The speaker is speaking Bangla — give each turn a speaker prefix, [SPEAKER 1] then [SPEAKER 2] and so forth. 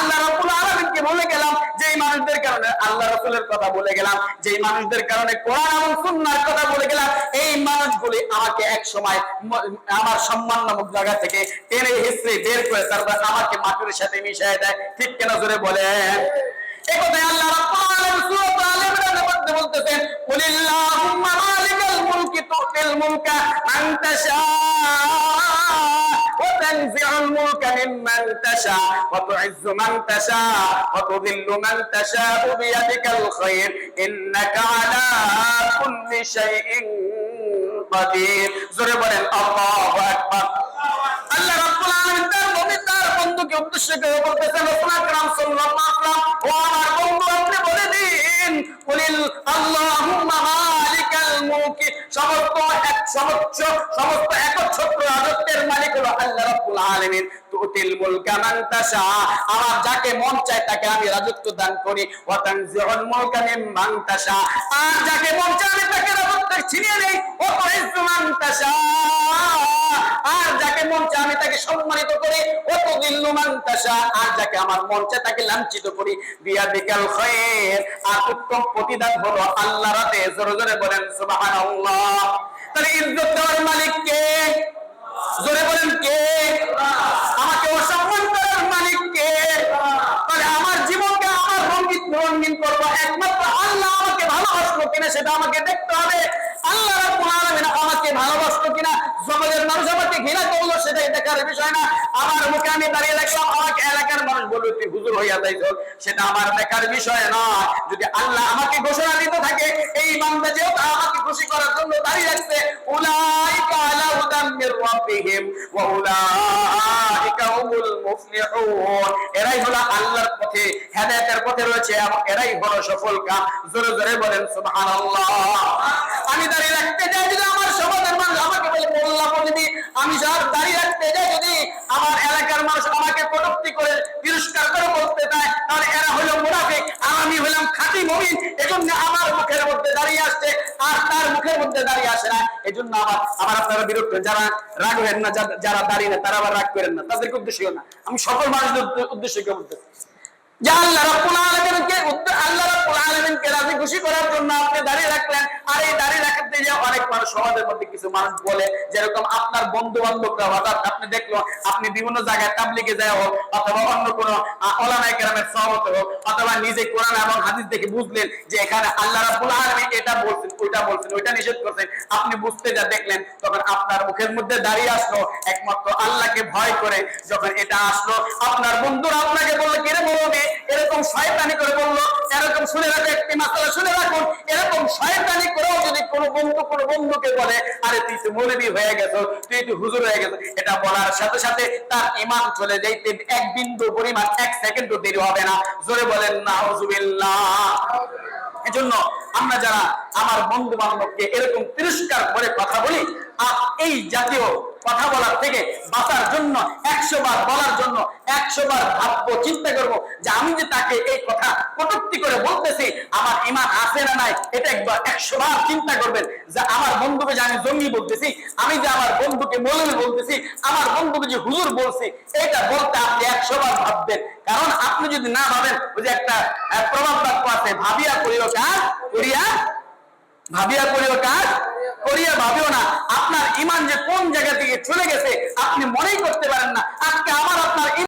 [SPEAKER 1] আল্লাহ রাব্বুল আলামিনকে ভুলে গেলাম, যেই মানুষদের কারণে আল্লাহ রাসূলের কথা বলে গেলাম, যেই মানুষদের কারণে কোরআন এবং সুন্নাহর কথা বলে গেলাম, এই মানুষগুলি আমাকে এক সময় আমার সম্মান নামক জায়গা থেকে টেনে হিস্ট্রি বের করে তারপর আমাকে মাটির সাথে মিশিয়ে দেয়। ঠিক কেন জোরে বলেন এই আল্লাহ রাব্বুল আলামিন সূরা আলে ইমরানের মধ্যে বলতেছেন, কুলিল্লাহুম্মা মালিকাল মুলকি তুতিল মুলকা তাশা وتنزع الملك ممن تشاء وتعز من تشاء وتذل من تشاء بيدك الخير إنك على كل شيء قدير. زربنا الله أكبر. বন্ধুকে উদ্দেশ্য করে বলতেছেন রাসূল আকরাম সাল্লাল্লাহু আলাইহি বলে দিন, কুলিল আল্লাহুম্মা মালিকাল মুলকি সমস্ত এক, সমস্ত সমস্ত একচ্ছত্র রাজত্বের মালিক হলো আল্লাহ রাব্বুল আলামিন। তুতিল মান তাশা, আমার যাকে মন চায় তাকে আমি রাজত্ব দান করি। ওয়া তানজিউল মুলকা মিম্মান তাশা, আর যাকে মন চায় তাকে আর যাকে আমার তাকে লাঞ্ছিত করি। বিয়াদিকাল খায়র, আর উত্তম প্রতিদান হলো আল্লাহ রাতে জোরে জোরে বলেন ইজ্জত দেওয়ার মালিক কে? জোরে বলেন কে? আমাকে অসম্মান করার মালিক কে? তাহলে আমার জীবনকে আমার রঙ্গিন রঙ্গিন করব। একমাত্র আল্লাহ আমাকে ভালোবাসলো কিনা সেটা আমাকে দেখতে হবে আল্লাহ রাব্বুল আলামিন আমাকে ভালোবাসলো কিনা সমাজের মানুষ আমাকে ঘৃণা করল সেটাই দেখার বিষয় না, আমার মুখে আমি দাঁড়িয়ে রাখলাম আমাকে এলাকার মানুষ বলল, তুই হুজুর হইয়া যাইছ। সেটা আমার দেখার বিষয় নয় যদি আল্লাহ আমাকে ঘোষণা দিতে থাকে, এই বান্দা যেহেতু আমাকে খুশি করার জন্য দাঁড়িয়ে রাখছে, উলাইকা আলা হুদাম মির ওয়া উলাইকা হুমুল মুফলিহুন। এরাই হলো আল্লাহর পথে, হেদায়েতের পথে রয়েছে এবং এরাই হলো সফল কাম। জোরে জোরে বলেন, সুবহানাল্লাহ আমি দাঁড়িয়ে রাখতে যাই যদি আমার সমাজের মানুষ আমাকে বলে মোল্লা প্রতিনিধি আমি যার দাঁড়িয়ে রাখতে যাই যদি আমার এলাকার মানুষ আমাকে কটূক্তি করে তিরস্কার করে বলতে চায় তাহলে এরা হলো মুনাফিক আর আমি হলাম খাঁটি মুমিন এজন্য আমার মুখের মধ্যে দাঁড়িয়ে আসছে আর তার মুখের মধ্যে দাঁড়িয়ে আসে না এই জন্য আবার আবার আপনারা বিরক্ত যারা রাগ হেন না যারা দাঁড়িয়ে না, তারা আবার রাগ করেন না। তাদেরকে উদ্দেশ্য না। আমি সকল মানুষদের উদ্দেশ্য কে বলতেছি আল্লাহ আল্লাহ রাব্বুল রাজি খুশি করার জন্য আপনি দাঁড়িয়ে রাখলেন, আর এই দাঁড়িয়ে অনেক মানুষ সমাজের মধ্যে কিছু মানুষ বলে, যেরকম আপনার বন্ধু বান্ধবরা হঠাৎ আপনি দেখল, আপনি বিভিন্ন জায়গায় তাবলিগে যায় হোক, অথবা অন্য কোনো কেরামের সহমত হোক, অথবা নিজে কোরআন এবং হাদিস দেখে বুঝলেন যে এখানে আল্লাহ রাব্বুল আলামিন এটা বলছেন, ওইটা বলছেন, ওইটা নিষেধ করছেন, আপনি বুঝতে যা দেখলেন, তখন আপনার মুখের মধ্যে দাঁড়িয়ে আসলো একমাত্র আল্লাহকে ভয় করে, যখন এটা আসলো, আপনার বন্ধুরা আপনাকে বলল কিরে মরবে এরকম শয়তানি করে বলল, এরকম শুনে রাখো, একটি মাসালা শুনে রাখুন, এরকম শয়তানি করেও যদি কোনো বন্ধু কোনো বন্ধুকে বলে, আরে তুই তো মৌলবি হয়ে গেছো, তুই তো হুজুর হয়ে গেছো, এটা বলার সাথে সাথে তার ইমান চলে যাইতে এক বিন্দু পরিমাণ, এক সেকেন্ডও দেরি হবে না। জোরে বলেন না এজন্য আমরা যারা আমার বন্ধু বান্ধবকে এরকম তিরস্কার করে কথা বলি আর এই জাতীয় কথা বলার থেকে বাঁচার জন্য, একশো বার বলার জন্য, একশো বার ভাববো, চিন্তা করব যে আমি যে তাকে এই কথা কটুক্তি করে বলতেছি, আমার ইমান আছে না নাই, এটা একবার একশো বার চিন্তা করবেন যে আমার বন্ধুকে যে আমি জঙ্গি বলতেছি, আমি যে আমার বন্ধুকে মৌলবি বলতেছি, আমার বন্ধুকে যে হুজুর বলছি, এটা বলতে আপনি একশো বার ভাববেন। কারণ আপনি যদি না ভাবেন, ওই যে একটা প্রভাব বাক্য আছে, ভাবিয়া করিও কাজ, করিয়া, ভাবিয়া করিও কাজ করিয়া ভাবিও না, আপনার ইমান যে কোন জায়গা থেকে চলে গেছে, আপনি মনেই করতে পারেন না। আজকে আমার আপনার